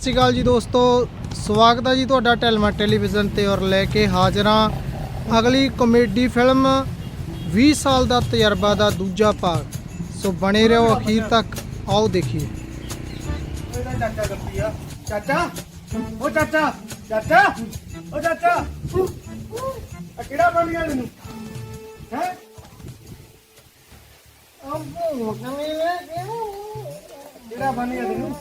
ਸਤਿ ਸ਼੍ਰੀ ਅਕਾਲ ਜੀ ਦੋਸਤੋ। ਸਵਾਗਤ ਹੈ ਜੀ ਤੁਹਾਡਾ ਟੈਲਮਾ ਟੈਲੀਵਿਜ਼ਨ ਤੇ ਔਰ ਲੈ ਕੇ ਹਾਜ਼ਰ ਹਾਂ ਅਗਲੀ ਕਾਮੇਡੀ ਫਿਲਮ 20 ਸਾਲ ਦਾ ਤਜਰਬਾ ਦਾ ਦੂਜਾ ਭਾਗ। ਸੋ ਬਣੇ ਰਹੋ ਅਖੀਰ ਤੱਕ ਆਓ ਦੇਖੀਏ। ਚਾਚਾ ਆ ਚਾਚਾ ਓ ਚਾਚਾ ਚਾਚਾ ਓ ਚਾਚਾ। ਆ ਕਿਹੜਾ ਬਣ ਗਿਆ ਤੈਨੂੰ ਹੈ? ਅੰਬੋ ਨਵੇਂ ਕਿਹੜਾ ਬਣ ਗਿਆ ਤੈਨੂੰ?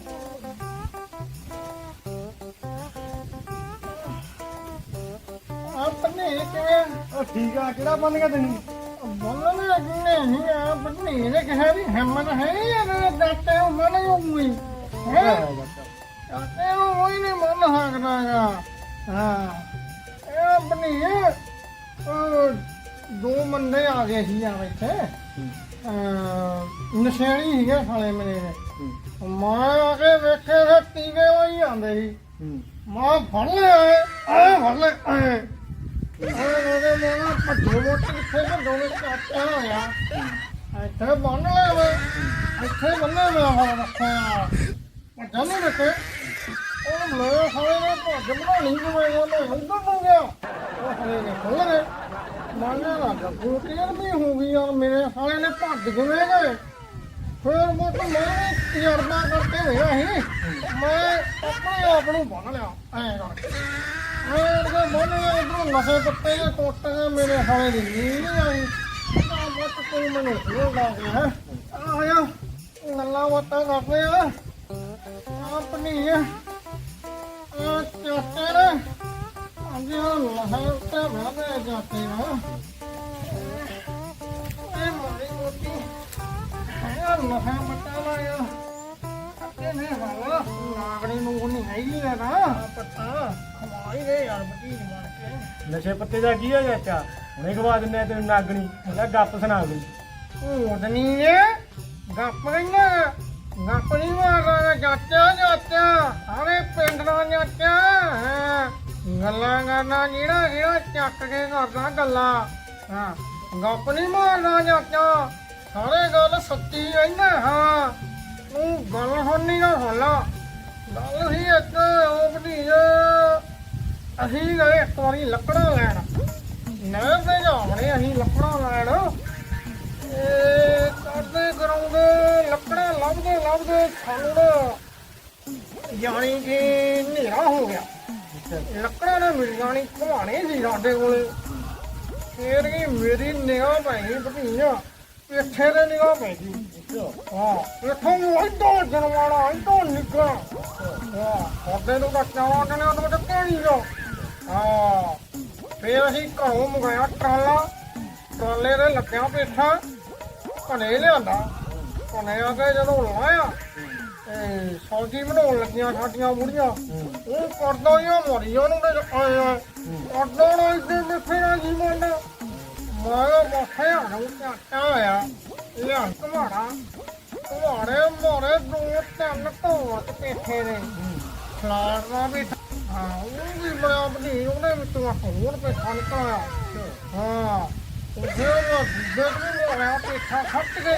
ਆਪਣੇ ਕਿਵੇਂ ਉਹ ਠੀਕ ਆ ਕਿਹੜਾ ਬਣ ਗਿਆ ਤੈਨੂੰ? ਬੋਲਣਾ ਨਹੀਂ ਆ ਬੰਨੇ ਨੇ ਕਿਹਾ ਵੀ ਹਿੰਮਤ ਹੈ ਯਾਰ ਦੱਤੇ ਮਨ ਹੋਈ ਹੈ ਤੇ ਉਹ ਨਹੀਂ ਮਨ ਹਾਕਦਾਗਾ ਹਾਂ। ਇਹ ਆਪਣੀ ਉਹ ਦੋ ਬੰਦੇ ਆ ਗਏ ਸੀ ਆ ਇੱਥੇ। ਨਸ਼ੇੜੀ ਸੀਗੇ ਸਾਲੇ ਮੇਰੇ। ਨੇ ਮੈਂ ਆ ਕੇ ਵੇਖੇ ਤੇ ਟੀਵੇ ਹੋਈ ਆਂਦੇ ਸੀ। ਮਾਂ ਫੜ ਲਿਆ ਐ ਫੜ ਲੈ ਐ ਉਹਦੇ ਮੇਰਾ ਭੱਜੋ ਮੋਟ ਕਿੱਥੇ ਭੱਜੋ ਨੇ ਕਾਟਿਆ ਹੋਇਆ ਇੱਥੇ ਬੰਨ ਲਿਆ ਮੈਂ ਇੱਥੇ ਬੰਨੇ ਮੈਂ ਹੁਣ ਰੱਖਿਆ ਭੱਜਣ ਨਹੀਂ ਦਿੱਤੇ ਉਹ ਮੇਰੇ ਸਾਲੇ ਨੇ ਭੱਜ ਬਣਾਉਣੀ ਜਿਵੇਂ ਉਹਨੇ ਉੱਧਰ ਨੂੰ ਗਿਆ ਉਹ ਸਾਲੇ ਨੇ ਖੁੱਲ ਗਏ ਮੰਨਿਆ ਨਾ ਗੱਗੂ ਵੀ ਹੋ ਗਈ ਯਾਰ ਮੇਰੇ ਸਾਲੇ ਨੇ ਭੱਜ ਕਿਵੇਂ ਗਏ ਫਿਰ ਮੈਂ ਤਾਂ ਮੈਂ ਵੀ ਤਜਰਬਾ ਕਰਕੇ ਹੋਇਆ ਸੀ ਮੈਂ ਆਪਣੇ ਆਪ ਨੂੰ ਬੰਨ ਲਿਆ, ਐਂ ਕਰਕੇ। ਐਂ ਕਰਕੇ ਬੰਨ ਇਧਰੋਂ ਨਸ਼ੇ ਪੱਤੇ ਦੇ ਟੁੱਟ ਮੇਰੇ ਸਾਲੇ ਦੀ ਨੀਂਦ ਨਹੀਂ ਆਈ। ਤਾਂ ਮਤ ਕੋਈ ਮੈਨੂੰ ਹੋਰ ਲਾ ਗਿਆ ਹੈ। ਆਇਆ ਨੱਲਾ ਵਟਾ ਕਰਦੇ ਆ। ਆਪਣੀ ਆ। ਚਾਚੇ ਨੇ। ਅੰਦੇ ਲਹਰ ਤੇ ਭਾਵੇਂ ਜਾਂਦੇ ਆ ਇਹ ਮਾਰੀ ਕੋਟੀ ਹੈ ਲਹਾ ਮਟਾ ਲਾਇਆ। ਨੇ ਵਾਲਾ ਨਾਗਣੀ ਨੂੰ ਨਹੀਂ ਹੈਗੀ ਆ ਨਾ। ਪੱਤਾ। ਖਵਾਈ ਦੇ ਯਾਰ ਬਤੀ ਮਾਰ ਕੇ। ਨਸ਼ੇ ਪੱਤੇ ਦਾ ਕੀ ਆ ਚਾਚਾ? ਹੁਣੇ ਖਵਾ ਦਿੰਨੇ ਆ ਤੈਨੂੰ ਨਾਗਣੀ। ਉਹਦਾ ਗੱਪ ਸੁਣਾ ਗਈ ਨਹੀਂ ਹੈ ਗੱਪ ਗਈਆਂ ਗੱਪ ਨਹੀਂ ਮਾਰਦਾ ਚਾਚਾ ਚਾਚਾ। ਸਾਰੇ ਪਿੰਡ ਦਾ ਚਾਚਾ। ਹਾਂ। ਗੱਲਾਂ ਕਰਨਾ ਜਿਹੜਾ ਜਿਹੜਾ ਚੱਕ ਕੇ ਕਰਦਾ ਗੱਲਾਂ। ਹਾਂ। ਗੱਪ ਨਹੀਂ ਮਾਰਦਾ ਚਾਚਾ। ਸਾਰੇ ਗੱਲ ਸੱਚੀ ਕਹਿੰਦਾ ਹਾਂ। ਤੂੰ ਗੱਲ ਹੋਣੀ ਨਾ ਹੋਲਾ ਗੱਲ ਸੀ ਇੱਕ ਉਹ ਭਤੀਜ ਅਸੀਂ ਗਏ ਇੱਕ ਵਾਰੀ ਲੱਕੜਾਂ ਲੈਣ। ਨਹਿਰ ਤੇ ਜਾਵਣੇ ਅਸੀਂ ਲੱਕੜਾਂ ਲੈਣ। ਇਹ ਕਰਦੇ ਕਰਾਉਂਦੇ ਲੱਕੜਾਂ ਲੱਭਦੇ ਲੱਭਦੇ ਸਾਨੂੰ ਜਾਣੀ ਕਿ ਹਨੇਰਾ ਹੋ ਗਿਆ। ਲੱਕੜਾਂ ਨੇ ਮਿਲ ਜਾਣੀ ਘਵਾਣੇ ਸੀ ਸਾਡੇ ਕੋਲੇ। ਫੇਰ ਕੀ ਮੇਰੀ ਨਿਗਾਹ ਪੈ ਗਈ ਭਤੀਜਾ। ਇੱਥੇ ਤੇ ਨਿਗਾਹ ਪੈ ਗਈ ਇੱਥੋਂ ਜਨਵਾਣਾ ਇੱਡੋ ਨਿੱਗਾ ਉਹਦੇ ਨੂੰ ਤਾਂ ਚਾਵਾ ਕਨੇ ਉਹਦੇ ਵਿੱਚ ਕਿਹੜੀ ਜੋ ਹਾਂ। ਫੇਰ ਅਸੀਂ ਘਰੋਂ ਮੰਗਾਇਆ ਟਰਾਲਾ। ਟਰਾਲੇ ਦੇ ਲੱਗਿਆ ਪੇਠਾ। ਘਨੇ ਲਿਆਂਦਾ। ਘਨੇ ਆ ਕੇ ਜਦੋਂ ਲਾਇਆ, ਤੇ ਸੌਜੀ ਬਣਾਉਣ ਲੱਗੀਆਂ ਸਾਡੀਆਂ ਬੁੜੀਆਂ। ਉਹ ਕਰਦਾ ਹੀ ਆ ਮਰੀਆਂ ਨੂੰ ਤੇ ਆਇਆ। ਕਰਦਾ ਨਾ ਇੱਥੇ ਮਿੱਠੇ ਨਾ ਜੀ ਮੰਨ ਮਾਰਾ ਮੱਥਿਆ ਨੂੰ ਝਾਟਾ ਲਿਆ ਘਮਾੜਾ ਘਮਾੜੇ ਮੋਰੇ ਦੋ ਤਿੰਨ ਢੋਲ ਪੇਠੇ ਨੇ। ਖਲਾੜਨਾ ਵੀ ਹਾਂ, ਉਹ ਵੀ ਮੈਂ ਬਣੀ ਉਹਨੇ ਵਿੱਚੋਂ ਹੋਰ ਪੇਠਾ ਨਿਕਲਿਆ। ਹਾਂ, ਉਹਦੇ ਉਹ ਦੂਜੇ ਨੂੰ ਹੋਇਆ ਪੇਠਾ ਖੱਟ ਕੇ।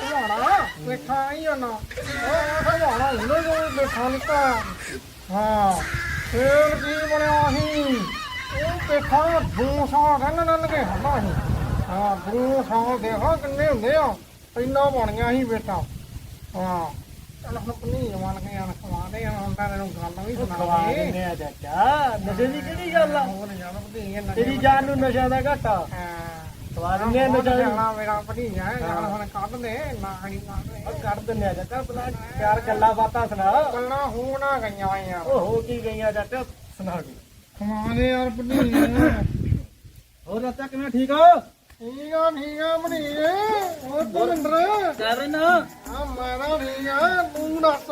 ਘਮਾੜਾ ਪੇਠਾ ਆਈ ਨਾ ਉਹ ਘਮਾੜਾ ਉਹਨੇ ਜੋ ਪੇਠਾ ਨਿਕਲਿਆ। ਹਾਂ, ਫੇਰ ਕੀ ਬਣਿਆ ਸੀ? ਉਹ ਪੇਠਾ ਦੋ ਸਾਲ ਰੰਨ ਰੰਨ ਕੇ ਹੱਲਾ ਸੀ ਹਾਂ ਦੋ ਸਾਲ ਦੇਖੋ ਕਿੰਨੇ ਹੁੰਦੇ ਆ। ਇੰਨਾ ਬਣੀਆਂ ਸੀ ਬੇਟਾ ਹਾਂ। ਚਲ ਹੁਣ ਪਨੀ ਜਵਾਨ ਕੇ ਆਣ ਖਵਾਦੇ ਆ ਹੁਣ ਤਾਂ ਤੈਨੂੰ ਗੱਲ ਵੀ ਖਵਾ ਸੁਣਾ ਦੇ ਦਿੰਨੇ ਆ ਚਾਚਾ। ਨਸ਼ੇ ਦੀ ਕਿਹੜੀ ਗੱਲ ਆ? ਹੋਰ ਜਾਨ ਭਤੀਜੇ ਨਸ਼ੇ ਤੇਰੀ ਜਾਨ ਨੂੰ ਨਸ਼ਾ ਦਾ ਘਾਟਾ। ਹਾਂ। ਖਵਾ ਦਿੰਨੇ ਆ ਨਸ਼ਾ। ਦੀ ਜਾਣਾ ਮੇਰਾ ਭਤੀਜਾ ਹੈ। ਜਾਨ ਹੁਣ ਕੱਢ ਦੇ ਨਾ ਖੜੀ ਨਾ ਉਹ ਕਰ ਦਿੰਨੇ ਆ ਚਾਚਾ ਬਲਾ ਚਾਰ ਗੱਲਾਂ ਬਾਤਾਂ ਸੁਣਾ। ਗੱਲਾਂ ਹੋਣਾ ਗਈਆਂ ਯਾਰ ਉਹ ਹੋ ਕੀ ਗਈਆਂ ਚਾਚਾ ਸੁਣਾ ਕੇ ਖਵਾਦੇ ਯਾਰ ਭਤੀਜੇ ਹੋਰ ਚਾਚਾ ਕਿਵੇਂ ਠੀਕ ਹੋ? ਠੀਕ ਆ ਠੀਕ ਆ ਭਤੀਜੇ ਹੋਰ ਭਿੰਦਰ ਕਰ ਰਹਿਣਾ ਆ ਮੈਂ ਤਾਂ ਠੀਕ ਆ ਤੂੰ ਦੱਸ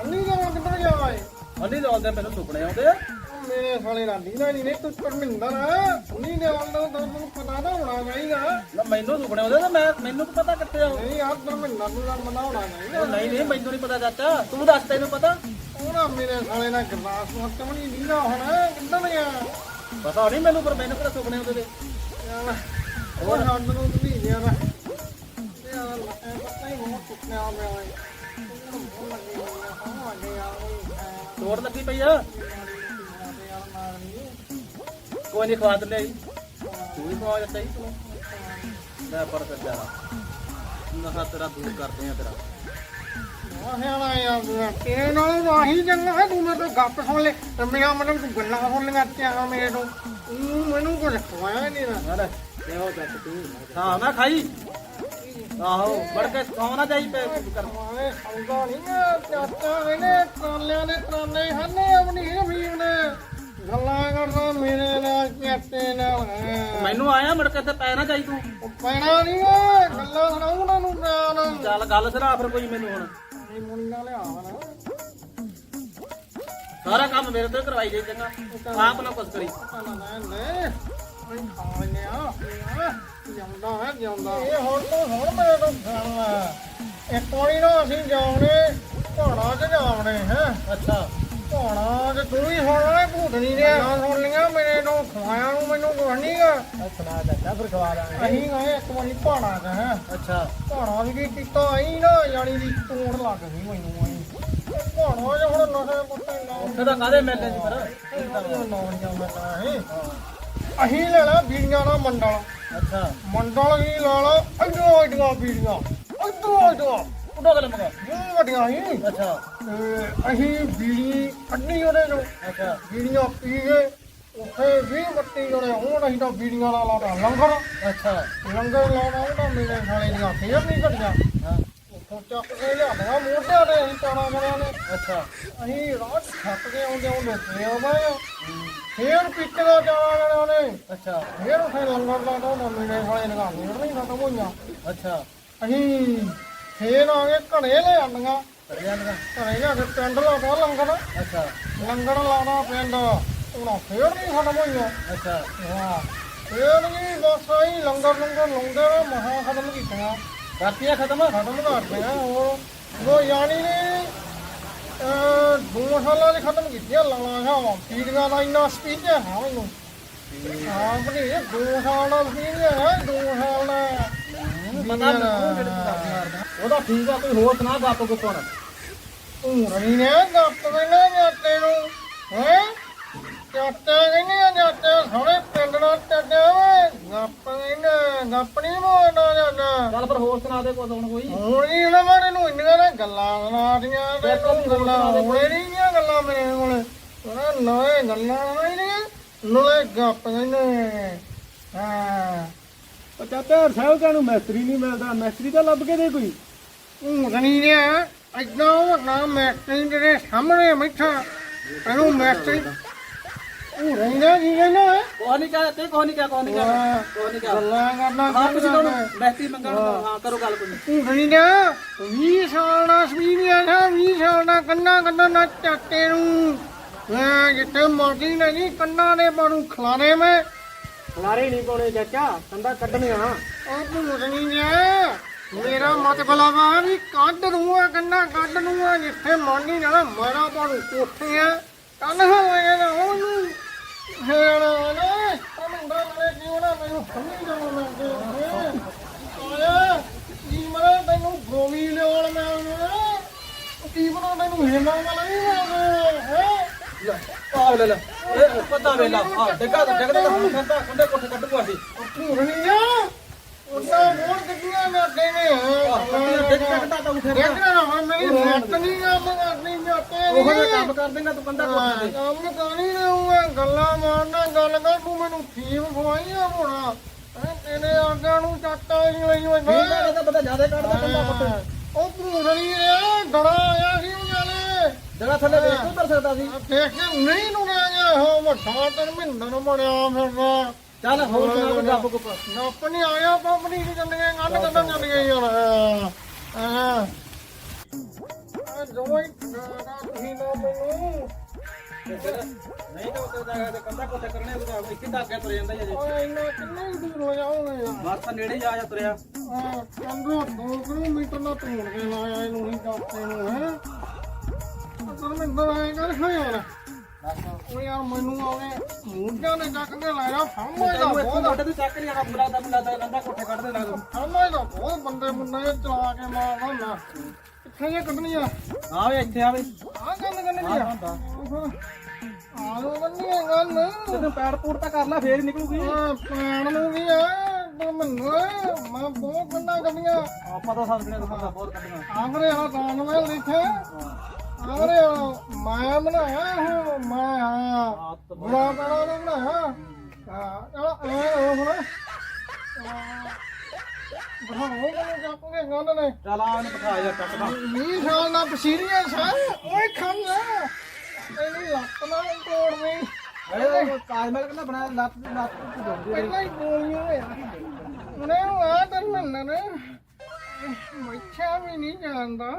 ਅੰਨੀ ਜਰਾ ਕਿੱਧਰ ਗਿਆ ਓਏ? ਅੰਨੀ ਲਾਉਂਦੇ ਮੈਨੂੰ ਸੁਪਨੇ ਆਉਂਦੇ ਮੇਰੇ ਸਾਲੇ ਰਾਂਦੀ ਦਾ ਨਹੀਂ ਨੇ ਤੂੰ ਪਰਮਿੰਦਰ ਨਹੀਂ ਦੇ ਆਉਂਦਾ ਤੈਨੂੰ ਪਤਾ ਤਾਂ ਹੋਣਾ ਚਾਹੀਦਾ। ਨਾ ਮੈਨੂੰ ਸੁਪਨੇ ਆਉਂਦੇ ਤਾਂ ਮੈਂ ਮੈਨੂੰ ਕੀ ਪਤਾ ਕਿੱਥੇ ਆਉਂ ਨਹੀਂ ਯਾਰ ਪਰਮਿੰਦਰ ਨੂੰ ਤਾਂ ਮਨਾ ਹੋਣਾ ਚਾਹੀਦਾ। ਨਹੀਂ ਨਹੀਂ ਮੈਨੂੰ ਨਹੀਂ ਪਤਾ ਚਾਚਾ। ਤੂੰ ਦੱਸ ਤੈਨੂੰ ਪਤਾ? ਉਹ ਨਾ ਮੇਰੇ ਸਾਲੇ ਨਾਲ ਗਲਾਸ ਮੱਤ ਵੀ ਨਹੀਂ ਦੀਦਾ ਹੁਣ ਕਿੱਦਾਂ ਗਿਆ? ਪਤਾ ਨਹੀਂ ਮੈਨੂੰ ਪਰ ਮੈਨੂੰ ਕਿਹੜਾ ਸੁਪਨੇ ਆਉਂਦੇ ਤੇ ਯਾਰ ਉਹ ਹੱਦ ਨੂੰ ਹੀ ਆ ਹਾਂ ਲੱਗੀ ਪਈ ਆ? ਕੋਈ ਨਹੀਂ ਖਵਾ ਦਿੰਦੇ ਤੂੰ ਹੀ ਖਵਾ ਦਿੱਤਾ ਜੀ ਤੂੰ। ਲੈ ਪਰ ਜਾ। ਨਹਾ ਤੇਰਾ ਦੂਰ ਕਰਦੇ ਆ ਤੇਰਾ। ਆਹਿਆ ਯਾਰ ਤੇਰੇ ਨਾਲ ਆਹੀ ਚੰਗਾ ਹੈ ਤੂੰ ਮੇਰੇ ਤੋਂ ਗੱਪ ਸੁਣ ਲੈ। ਮੇਰਾ ਮਤਲਬ ਤੂੰ ਗੱਲਾਂ ਸੁਣ ਲਈਆਂ ਮੇਰੇ ਤੋਂ। ਤੂੰ ਮੈਨੂੰ ਕੁਝ ਖਵਾਇਆ ਨਹੀਂ ਨਾ। ਦੱਸ ਤੂੰ ਹਾਂ ਨਾ ਖਾਈ। ਆਹੋ ਵੜ ਕੇ ਖਾਣਾ ਚਾਹੀ ਪੈ ਕਰ। ਮਾਰੇ ਸਮਝਾ ਨਹੀਂ ਮੈਂ ਚਾਚਾ ਇਹਨੇ ਟਰਾਲਿਆਂ ਦੇ ਟਰਾਲੇ ਹਨ ਆਪਣੀ ਜ਼ਮੀਨ ਨੇ। ਗੱਲਾਂ ਕਰਦਾ ਮੇਰੇ ਨਾਲ ਚਾਚੇ ਨਾਲ। ਹੈਂ। ਮੈਨੂੰ ਆਇਆ ਮੁੜ ਕੇ ਤੇ ਪੈ ਨਾ ਚਾਹੀ ਤੂੰ। ਪੈਣਾ ਨਹੀਂ ਗੱਲਾਂ ਸੁਣਾਉ ਉਹਨਾਂ ਨੂੰ ਨਾਲ। ਚੱਲ ਗੱਲ ਸੁਣਾ ਫਿਰ ਕੋਈ ਮੈਨੂੰ ਹੁਣ। ਇਹ ਮੁੰਡਾ ਨਾਲ ਲਿਆ ਨਾ। ਸਾਰਾ ਕੰਮ ਮੇਰੇ ਤੋਂ ਕਰਵਾਈ ਜਾਈ ਚੰਗਾ। ਆਪ ਨਾ ਕੁਛ ਕਰੀ। ਇਹ ਹੁਣ ਤੋਂ ਹੁਣ ਮੇਰੇ ਤੋਂ ਖਾਣਾ ਇੱਕ ਵਾਰੀ ਨਾ ਅਸੀਂ ਜਾਵਣੇ ਪਹਾੜਾਂ 'ਚ ਜਾਵਣੇ ਹੈ ਅੱਛਾ। ਪਹਾੜਾਂ 'ਚ ਤੂੰ ਵੀ ਹੁਣ ਭੂਤਨੀ ਦੇ ਨਾ ਸੁਣ ਲੀਆਂ ਮੇਰੇ ਤੋਂ ਖਵਾਇਆ ਨੂੰ ਮੈਨੂੰ ਕੁਛ ਨਹੀਂਗਾ ਸੁਣਾ ਚਾਚਾ ਫਿਰ? ਖਵਾ ਦਾਂਗੇ ਅਸੀਂ ਗਏ ਇੱਕ ਵਾਰੀ ਪਹਾੜਾਂ 'ਚ ਹੈ ਅੱਛਾ ਪਹਾੜਾਂ ਦੀ ਕੀ ਕੀਤਾ ਆਈ ਨਾ ਯਾਨੀ ਦੀ ਤੋੜ ਲੱਗ ਗਈ ਮੈਨੂੰ ਆਈ ਪਹਾੜਾਂ 'ਚ ਹੁਣ ਨਸ਼ੇ ਪੁੱਤੇ ਨਾ ਉੱਥੇ ਤਾਂ ਕਾਦੇ ਮਿਲਦੇ ਸੀ ਫਿਰ ਅਸੀਂ ਲੈਣਾ ਬੀੜੀਆਂ ਦਾ ਮੰਡਲ ਅੱਛਾ। ਮੰਡਲ ਹੀ ਲਾ ਲਾ ਅੱਡੋ ਅੱਡੋ ਬੀੜੀਆਂ ਅੱਡੋ ਅੱਡੋ ਉਡੋ ਗਲੇ ਮਗਾ ਇਹ ਵੱਡੀਆਂ ਹੀ ਅੱਛਾ। ਤੇ ਅਸੀਂ ਬੀੜੀ ਕੱਢੀ ਉਹਦੇ ਚੋਂ। ਅੱਛਾ। ਬੀੜੀਆਂ ਪੀ ਕੇ ਉੱਥੇ ਵੀ ਬੱਤੀ ਜਣੇ ਹੁਣ ਅਸੀਂ ਤਾਂ ਬੀੜੀਆਂ ਦਾ ਲਾਦਾ ਲੰਗਰ। ਅੱਛਾ। ਲੰਗਰ ਲਾਉਣਾ ਉਹਦਾ ਮੇਰੇ ਸਾਲੇ ਦੀਆਂ ਫੇਰ ਨਹੀਂ ਘਟੀਆਂ ਹਾਂ। ਉੱਥੋਂ ਚੱਕ ਕੇ ਲਿਆਂਦਾ ਮੋਢਿਆਂ ਤੇ ਅਸੀਂ ਚਾਣਾ ਕਰਿਆ ਨੇ। ਅੱਛਾ। ਅਸੀਂ ਰਾਤ ਛੱਤ ਕੇ ਆਉਂਦੇ ਆਉਂਦੇ ਤੇ ਆਵਾਂ ਫੇਰ ਪਿੱਛੇ ਦਾ ਜਾਣਾ ਕਰਿਆ ਨੇ ਅੱਛਾ ਫੇਰ ਉੱਥੇ ਲੰਗਰ ਦਾ ਤਾਂ ਮੇਰੇ ਸਾਲੇ ਨਿਗਾਹ ਨਹੀਂ ਖਤਮ ਹੋਈਆਂ ਅੱਛਾ ਅਸੀਂ ਫੇਰ ਆ ਕੇ ਘੜੇ ਲੈ ਆਂਦੀਆਂ ਨਾ ਘਰੇ ਜਾ ਕੇ ਪਿੰਡ ਲਾਦਾ ਲੰਗਰ ਅੱਛਾ। ਲੰਗਰ ਲਾਦਾ ਪਿੰਡ। ਉਹਨਾਂ ਫੇਰ ਨਹੀਂ ਖਤਮ ਹੋਈਆਂ ਅੱਛਾ। ਹਾਂ ਫੇਰ ਨਹੀਂ ਬਸ ਆਈ ਲੰਗਰ ਲੰਗਰ ਲਾਉਂਦੇ ਰਹੇ ਮਹਾ ਖਤਮ ਕੀਤੀਆਂ। ਕਰਤੀਆਂ ਖਤਮ? ਖਤਮ ਕਰਦੇ ਆ ਉਹ ਉਹ ਯਾਨੀ ਨੇ ਦੋ ਸਾਲਾਂ ਦੇ ਖਤਮ ਕੀਤੀਆਂ ਲਾਣਾ ਹਾਂ ਪੀੜੀਆਂ ਦਾ ਇੰਨਾ ਸਪੀਚ ਹੈ ਮੈਨੂੰ। ਹਾਂ ਬਣੀ ਦੋ ਸਾਲ ਦਾ ਹੈ ਦੋ ਸਾਲ ਦਾ। ਪਤਾ ਮੈਨੂੰ ਜਿਹੜੇ ਤੂੰ ਗੱਲ ਮਾਰਦਾ ਉਹਦਾ ਠੀਕ ਆ ਕੋਈ ਹੋਰ ਸੁਣਾ ਗੱਪ ਗੁੱਪ ਹੁਣ। ਧੂਣੀ ਨੇ ਗੱਪ ਕਹਿੰਦਾ ਜਾਤੇ ਨੂੰ ਹੈ? ਚਾਚਾ ਕਹਿੰਦੇ ਆ ਜਾਤੇ ਸਾਰੇ ਪਿੰਡ ਨਾਲ ਚੱਡਿਆ ਵੇ ਗੱਪ ਕਹਿੰਦਾ ਗੱਪ ਨਹੀਂ ਮੋੜਨਾ ਜਾਂਦਾ ਚੱਲ ਪਰ ਹੋਰ ਸੁਣਾ ਦੇ ਕੋਈ ਹੁਣ ਕੋਈ। ਹੁਣ ਹੀ ਇਹਨਾਂ ਬਾਰੇ ਨੂੰ ਇੰਨੀਆਂ ਨਾ ਗੱਲਾਂ ਸੁਣਾਤੀਆਂ ਤੇ ਗੱਲਾਂ ਹੋਏ ਨਹੀਂ ਗੀਆਂ ਗੱਲਾਂ ਮੇਰੇ ਕੋਲ। ਉਹ ਨਵੇਂ ਗੱਲਾਂ ਨਹੀਂ ਨੇ ਨਲੇ ਗੱਪ ਕਹਿੰਦੇ ਹਾਂ। ਉਹ ਚਾਚਾ ਸਾਹਿਬ ਨੂੰ ਮੈਸਤਰੀ ਨਹੀਂ ਮਿਲਦਾ। ਮੈਸਤਰੀ ਤਾਂ ਲੱਭ ਕੇ ਦੇ ਕੋਈ। ਉਂਗਣੀ ਨੇ ਇਦਾਂ ਉਹ ਨਾ ਮੈਸਟਰੀ ਦੇ ਸਾਹਮਣੇ ਬੈਠਾ। ਇਹਨੂੰ ਮੈਸਟਰੀ ਉਹ ਰਹਿੰਦਾ ਕੀ ਕਹਿੰਦਾ? ਕੋਈ ਨਹੀਂ ਕਹਿ ਤੇ ਕੋਈ ਨਹੀਂ ਕਹਿ ਕੋਈ ਨਹੀਂ ਕਹਿ। ਕੋਈ ਨਹੀਂ ਕਹਿ। ਗੱਲਾਂ ਕਰਨਾ ਹਾਂ ਤੁਸੀਂ ਤੁਹਾਨੂੰ ਮੈਸਤਰੀ ਮੰਗਣ ਹਾਂ। ਕਰੋ ਗੱਲ ਕੋਈ ਉਂਗਣੀ ਦਾ 20 ਸਾਲ ਦਾ ਸਵੀ ਨਹੀਂ ਆਇਆ 20 ਸਾਲ ਦਾ ਕੰਨਾ ਕੰਨਾ ਨਾ ਚਾਟੇ ਨੂੰ। ਮੈਂ ਜਿੱਥੇ ਮਰਜ਼ੀ ਨਹੀਂ ਕੰਨਾ ਦੇ ਬਾਣੂ ਖਲਾਰੇ ਮੈਂ। ਖਲਾਰੇ ਨਹੀਂ ਪਾਉਣੇ ਚਾਚਾ ਕੰਦਾ ਕੱਢਣੀਆਂ। ਉਹ ਭੂਤਨੀ ਨੇ ਮੇਰਾ ਮਤਲਬ ਆ ਵੀ ਕੱਢ ਦੂੰਗਾ ਕੰਨਾ ਕੱਢ ਦੂੰਗਾ ਜਿੱਥੇ ਮੰਨੀ ਜਾਣਾ ਮੇਰਾ ਬਾਣੂ ਕੋਠੇ ਆ। ਕੰਨ ਹਵਾਏ ਨਾ ਉਹਨੂੰ। ਹੈਣਾ ਤੈਨੂੰ ਗੋਵੀ ਲਿਆਉਣ ਮੈਂ ਤੈਨੂੰ ਪਤਾ ਵੇਲਾ ਆ ਡੱਗਾ ਡੱਗਾ ਤਾਂ ਖੰਦਾ ਖੰਡੇ ਕੋਠੇ ਕੱਢ ਪਾਸੀ ਭੂਰਨੀਆ ਉਹਨਾਂ ਮੋੜ ਗੱਡੀਆਂ ਮੈਂ ਨੇ। ਤਾਂ ਉਠੇ ਦੇਖਣਾ ਨਾ ਹੁਣ ਮੇਰੀ ਮੱਤ ਨਹੀਂ ਗੱਲ ਕਰਨੀ ਜਾਂਦੇ ਉਹ ਜਿਹਾ ਕੰਮ ਕਰ ਦੇਗਾ ਤੂੰ ਕੋਠੇ ਤੇ ਕੰਮ ਕਰੀ ਰਹੂਗਾ ਗੱਲਾਂ ਮਾਰਨਾ ਗੱਲ ਕਰ ਤੂੰ ਮੈਨੂੰ ਫੀਮ ਖਵਾਈ ਆ ਹੋਣਾ ਤੇਰੇ ਆਗਾਂ ਨੂੰ ਚੱਟਾ ਹੀ ਲਈ ਹੋਈ ਹੈ ਤਾਂ ਪਤਾ ਜ਼ਿਆਦਾ ਕੱਢਦਾ ਕੰਦਾ ਕੋਠੇ ਉਹ ਭੂਰਨੀ ਆ ਡੜਾ ਆਇਆ ਸੀ ਉਹ ਜਾਲੇ। ਜਗਾ ਥੱਲੇ ਵੇਖ ਤੂੰ ਕਰ ਸਕਦਾ ਸੀ। ਦੇਖ ਕੇ ਨਹੀਂ ਨੂੰ ਗਿਆ ਹੋ ਵੱਡਾ ਤਨ ਮਹਿੰਦਰ ਬਣਿਆ ਫਿਰਦਾ। ਚੱਲ ਹੋਰ ਸੁਣਾ ਕੋਈ ਗੱਪ ਗੁੱਪ। ਨੱਪ ਨਹੀਂ ਆਇਆ ਪੰਪ ਨਹੀਂ ਚੱਲੀਆਂ ਗੱਲ ਕਦੋਂ ਚੱਲੀਆਂ ਯਾਰ ਹਾਂ। ਆ ਦੋਈ ਨਾ ਤੁਸੀਂ ਨਾ ਮੈਨੂੰ। ਨਹੀਂ ਤਾਂ ਉੱਤੇ ਦਾ ਕੰਦਾ ਕੋਠੇ ਕਰਨੇ ਉਹ ਇੱਥੇ ਤੱਕ ਤੁਰ ਜਾਂਦਾ ਜੀ। ਓਏ ਇੰਨਾ ਕਿੰਨੇ ਕੁ ਦੂਰ ਹੋ ਜਾਓਗੇ ਯਾਰ ਬਸ ਤਾਂ ਨੇੜੇ ਆ ਜਾ ਤੁਰਿਆ। ਆ ਕੰਦੋ 2 ਕਿਲੋਮੀਟਰ ਦਾ ਤੋੜ ਕੇ ਲਾਇਆ ਇਹਨੂੰ ਨਹੀਂ ਕਾਪੇ ਨੂੰ ਹੈ। ਮੈਂ ਦਵਾਈ ਕਰ ਉਹ ਯਾਰ ਮੈਨੂੰ ਆਵੇ ਮੂੰਹਾਂ ਨੇ ਚੱਕ ਕੇ ਲਾਇਆ ਸਾਹਮਣੇ ਦਾ ਬਹੁਤ ਤੇ ਚੱਕ ਨਹੀਂ ਆਣਾ ਮੁੰਡਾ ਦਾ ਮੁੰਡਾ ਦਾ ਕੰਦਾ ਕੋਠੇ ਕੱਢਦੇ ਲਾ ਤੂੰ ਸਾਹਮਣੇ ਦਾ ਬਹੁਤ ਬੰਦੇ ਮੁੰਡੇ ਚਲਾ ਕੇ ਮਾਰਦਾ ਮੈਂ ਕਿੱਥੇ ਜੇ ਕੱਢਣੀਆਂ ਆ? ਵੇ ਇੱਥੇ ਆ ਵੇ। ਆਹ ਗੱਲ ਕਰਨੀ ਆ। ਉਹ ਆਲੂ ਬੰਨੀ ਗੱਲ। ਤੈਨੂੰ ਪੈੜ ਪੂੜ ਤਾਂ ਕਰ ਲੈ ਫੇਰ ਨਿਕਲੂਗੀ। ਆ ਪੈਣ ਨੂੰ ਵੀ ਆ ਤੂੰ ਮੈਨੂੰ ਮੈਂ ਬਹੁਤ ਗੰਨਾ ਕੱਢੀਆਂ। ਆਪਾਂ ਤਾਂ ਸਾਥ ਨੇ ਬੰਦਾ ਬਹੁਤ ਕੱਢੀਆਂ। ਆਗਰੇ ਆ ਦਾਨ ਮੈਂ ਲਿਖੇ ਆਗਰੇ ਮੈਂ ਬਣਾਇਆ ਹਾਂ ਮੈਂ ਆ ਬੁਰਾ ਬੜਾ ਨੇ ਬਣਾਇਆ। ਆ ਚਲੋ ਐ ਹੋ। ਹੁਣ ਬਹਾਓ ਮੈਨੂੰ ਜਾਪੂਗੇ ਗੱਲ ਨੇ। ਚੱਲ ਆ ਇਹਨੂੰ ਬਿਠਾ ਜਾ ਟੱਕਦਾ ਵੀਹ ਸਾਲ ਦਾ ਪਸੀਰੀਆ ਸਾਂ ਓਏ ਖੰਗਾ ਇਹਨੀ ਲੱਤ ਨਾਲ ਤੋੜਨੀ ਇਹ ਤਾਜਮਹਿਲ ਕਿੰਨਾ ਬਣਾਇਆ ਲੱਤ ਦੀ ਲੱਤ ਤੇ ਦੋਂਦੀ ਪਹਿਲਾਂ ਹੀ ਗੋਲੀਆਂ ਹੋਇਆ ਉਹਨੇ ਆ ਤਾਂ ਮੰਨਣਾ ਨੇ। ਮੱਛਾ ਵੀ ਨਹੀਂ ਜਾਣਦਾ।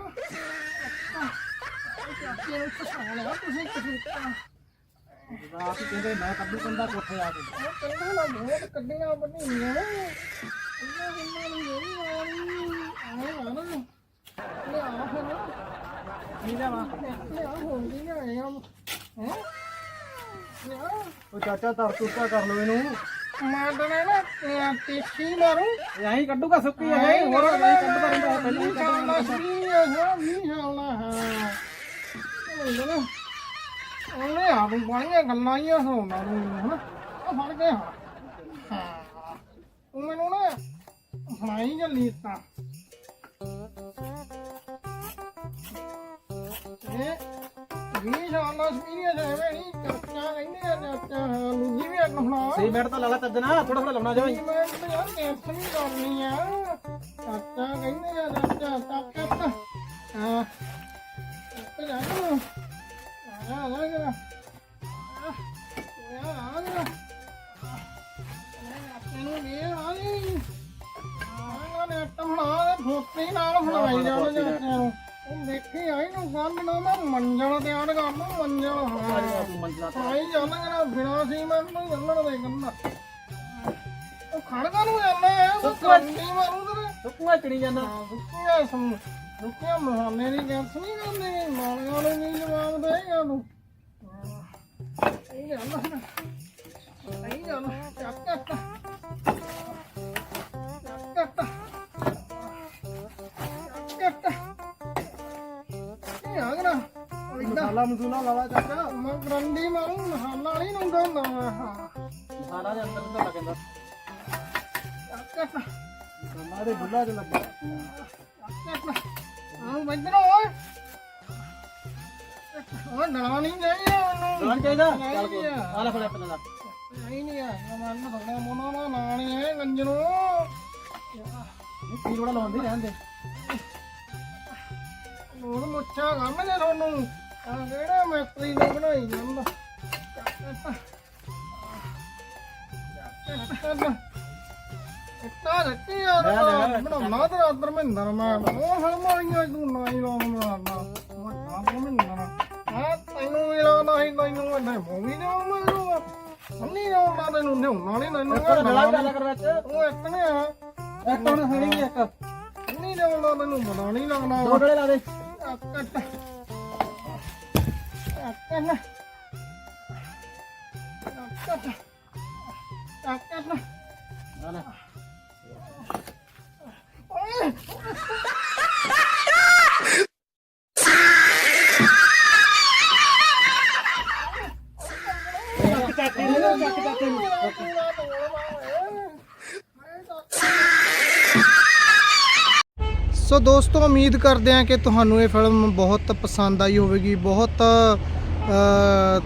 ਰਾਤ ਹੀ ਕਹਿੰਦੇ ਮੈਂ ਕੱਢੂ ਕੰਦਾ ਕੋਠੇ ਆ ਕੇ ਨਹੀਂ ਲਿਆਵਾਂ ਹੈ ਉਹ ਚਾਚਾ ਤਰ ਤੁਰਤਾ ਕਰ ਲਓ ਇਹਨੂੰ ਤੀਖੀ ਮਾਰੂ ਇਹ ਐਂ ਕੱਢੂਗਾ ਸੁੱਕੀ ਇਹ ਹੋਰ ਨਹੀਂ ਕੱਢਦਾ ਰਹਿੰਦਾ। ਪਹਿਲਾਂ ਹੀ ਕੱਢਦਾ ਰਹਿੰਦਾ ਉਹਨੇ ਆਪ ਬੜੀਆਂ ਗੱਲਾਂ ਹੀ ਹੋਣਾ ਨੂੰ ਹਨਾ। ਆ ਫੜ ਕੇ ਹਾਂ। ਉਹ ਮੈਨੂੰ ਨਾ ਫੜਾਈ ਜੱਲੀ ਤਾਂ ਇਹ ਵੀ ਸ਼ਾਲਾ ਸਪੀਰੀਅਸ ਹੈ ਵੇ ਨਹੀਂ ਚਾਚਾ ਕਹਿੰਦੇ ਆ ਚਾਚਾ ਲੂਜੀ ਵੀ ਅੱਗ ਫੜਾ ਸਹੀ ਬੈਠ ਤਾਂ ਲਾਲਾ ਚੱਜਣਾ ਥੋੜਾ ਥੋੜਾ ਲਾਉਣਾ ਜਾਈ ਮੈਂ ਤਾਂ ਯਾਰ ਕੈਂਸਲ ਹੀ ਕਰਨੀ ਆ। ਚਾਚਾ ਕਹਿੰਦੇ ਆ ਚਾਚਾ ਚਾਚਾ ਹਾਂ ਤੇ। ਤੂੰ ਆ ਆ ਆ ਆ ਆ ਨੇ ਜਾਣ। ਮੰਜਲ ਤੇ ਆੜ ਨੂੰ ਮੰਜਲ ਹਾਂ ਤੂੰ ਆਈ ਜਾਣਾ ਨਾ ਬਿਨਾ ਸੀ ਮੈਂ ਨੂੰ ਜੰਨਣ ਦੇ ਕੰਨਾ ਉਹ ਖੜਦਾ ਨੂੰ ਜਾਂਦਾ ਉਹ ਕੰਨੀ ਮਾਰੂ ਤੇਰੇ ਸੁੱਕੂਆ ਚੜੀ ਜਾਂਦਾ ਹਾਂ ਸੁੱਕੀਆਂ ਸੁੱਕੀਆਂ ਮਹਾਨੇ ਦੀ ਗੈਸ ਨਹੀਂ ਕਰਨੀ ਮਾਲੀਆਂ ਨੂੰ ਨਹੀਂ ਜਵਾਬ ਦੇਗਾ ਤੂੰ ਇਹ ਜਾਂਦਾ ਨਾ। ਇਹ ਜਾਂਦਾ ਚੱਕ ਚੱਕ ਚੱਕ ਚੱਕ ਚੱਕ ਇਹ ਆ ਉਹ ਇਦਾਂ ਮਸਾਲਾ ਮਸੂਲਾ ਲਾਲਾ ਚਾਚਾ ਮੈਂ ਗਰੰਡੀ ਮਾਰੂ ਮਸਾਲਾ ਨਹੀਂ ਨੰਦਾ ਹੁੰਦਾ ਮੈਂ ਹਾਂ ਮਸਾਲਾ ਦੇ ਅੰਦਰ ਤਾਂ ਲੱਗਦਾ ਚੱਕ ਮਸਾਲਾ ਦੇ ਬੁੱਲਾ 'ਚ ਲੱਗਾ। ਚੱਕ ਆਹ ਵੱਜਣਾ ਓਏ। ਉਹ ਨਾ ਨਹੀਂ ਗਈ ਉਹਨੂੰ ਲਾਣ ਚਾਹੀਦਾ? ਨਹੀਂ ਚੱਲ ਕੋ ਆ। ਲੈ ਫੜਿਆ ਪਹਿਲਾਂ ਦਾ। ਨਹੀਂ ਨਹੀਂ ਆ ਮੈਂ ਨਾ ਥੋੜਾ ਮੋਨਾ ਨਾ ਨਾ ਨਹੀਂ ਹੈ ਗੰਜਨੋ ਨਹੀਂ ਕੀ ਲੋੜਾ ਲਾਉਂਦੀ ਰਹਿੰਦੇ ਉਹ ਮੁੱਛਾਂ ਕੰਮ ਨੇ ਤੁਹਾਨੂੰ। ਆ ਕਿਹੜਾ ਮੈਤਰੀ ਨੇ ਬਣਾਈ ਜਾਂਦਾ? ਇੱਤਾ ਰੱਖੀ ਯਾਰ ਬਣਾਉਣਾ ਤੇ ਆਦਰ ਮਹਿੰਦਰ ਮੈਂ ਉਹ ਹਲਮਾਈਆਂ ਤੂੰ ਨਾ ਹੀ ਲਾਉਣਾ ਨਾ ਮੈਂ ਮਹਿੰਦਰ ਆ। ਤੈਨੂੰ ਵੀ ਲਾਉਣਾ ਹੀ ਤੈਨੂੰ ਮੈਂ ਮੂਵੀ ਨਾ ਮੈਂ ਸੰਨੀ ਨਾ ਮੈਂ ਤੈਨੂੰ ਨਿਉਣਾ ਨਹੀਂ ਤੈਨੂੰ ਇੱਕ ਵੀ ਡਾਲਾ ਕਰ ਵਿੱਚ। ਉਹ ਇੱਕ ਨੇ ਆ। ਇੱਕ ਹੁਣ ਵੀ ਇੱਕ। ਸੰਨੀ ਲਾਉਣਾ ਤੈਨੂੰ ਬਣਾ ਨਹੀਂ ਲਾਉਣਾ। ਦੋ ਡਲੇ ਲਾ ਦੇ। ਕੱਟ ਕੱਟ ਨਾ ਕੱਟ ਕੱਟ ਨਾ ਆ ਲੈ ਓਏ ਚੱਕ ਚਾਚੀ ਨੂੰ ਚੱਕ ਚਾਚੀ ਨੂੰ ਸੋ ਦੋਸਤੋ, ਉਮੀਦ ਕਰਦੇ ਹਾਂ ਕਿ ਤੁਹਾਨੂੰ ਇਹ ਫਿਲਮ ਬਹੁਤ ਪਸੰਦ ਆਈ ਹੋਵੇਗੀ, ਬਹੁਤ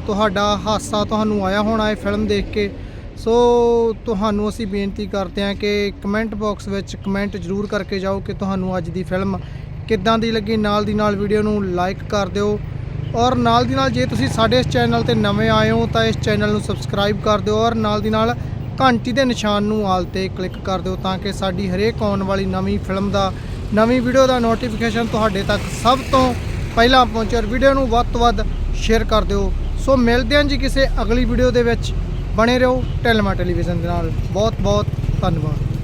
ਤੁਹਾਡਾ ਹਾਸਾ ਤੁਹਾਨੂੰ ਆਇਆ ਹੋਣਾ ਇਹ ਫਿਲਮ ਦੇਖ ਕੇ। ਸੋ ਤੁਹਾਨੂੰ ਅਸੀਂ ਬੇਨਤੀ ਕਰਦੇ ਹਾਂ ਕਿ ਕਮੈਂਟ ਬਾਕਸ ਵਿੱਚ ਕਮੈਂਟ ਜ਼ਰੂਰ ਕਰਕੇ ਜਾਓ ਕਿ ਤੁਹਾਨੂੰ ਅੱਜ ਦੀ ਫਿਲਮ ਕਿੱਦਾਂ ਦੀ ਲੱਗੀ। ਨਾਲ ਦੀ ਨਾਲ ਵੀਡੀਓ ਨੂੰ ਲਾਈਕ ਕਰ ਦਿਓ। ਔਰ ਨਾਲ ਦੀ ਨਾਲ ਜੇ ਤੁਸੀਂ ਸਾਡੇ ਇਸ ਚੈਨਲ ਤੇ ਨਵੇਂ ਆਏ ਹੋ ਤਾਂ ਇਸ ਚੈਨਲ ਨੂੰ ਸਬਸਕ੍ਰਾਈਬ ਕਰ ਦਿਓ ਔਰ ਨਾਲ ਦੀ ਨਾਲ ਘੰਟੀ ਦੇ ਨਿਸ਼ਾਨ ਨੂੰ ਆਲ ਤੇ ਕਲਿੱਕ ਕਰ ਦਿਓ ਤਾਂ ਕਿ ਸਾਡੀ ਹਰੇਕ ਆਉਣ ਵਾਲੀ ਨਵੀਂ ਫਿਲਮ ਦਾ, ਨਵੀਂ ਵੀਡੀਓ ਦਾ ਨੋਟੀਫਿਕੇਸ਼ਨ ਤੁਹਾਡੇ ਤੱਕ ਸਭ ਤੋਂ ਪਹਿਲਾਂ ਪਹੁੰਚੇ ਔਰ ਵੀਡੀਓ ਨੂੰ ਵੱਧ ਤੋਂ ਵੱਧ ਸ਼ੇਅਰ ਕਰ ਦਿਓ। ਸੋ ਮਿਲਦੇ ਹਾਂ ਜੀ ਕਿਸੇ ਅਗਲੀ ਵੀਡੀਓ ਦੇ ਵਿੱਚ। ਬਣੇ ਰਹੋ ਟੈਲਮਾ ਟੈਲੀਵਿਜ਼ਨ ਦੇ ਨਾਲ। ਬਹੁਤ ਬਹੁਤ ਧੰਨਵਾਦ।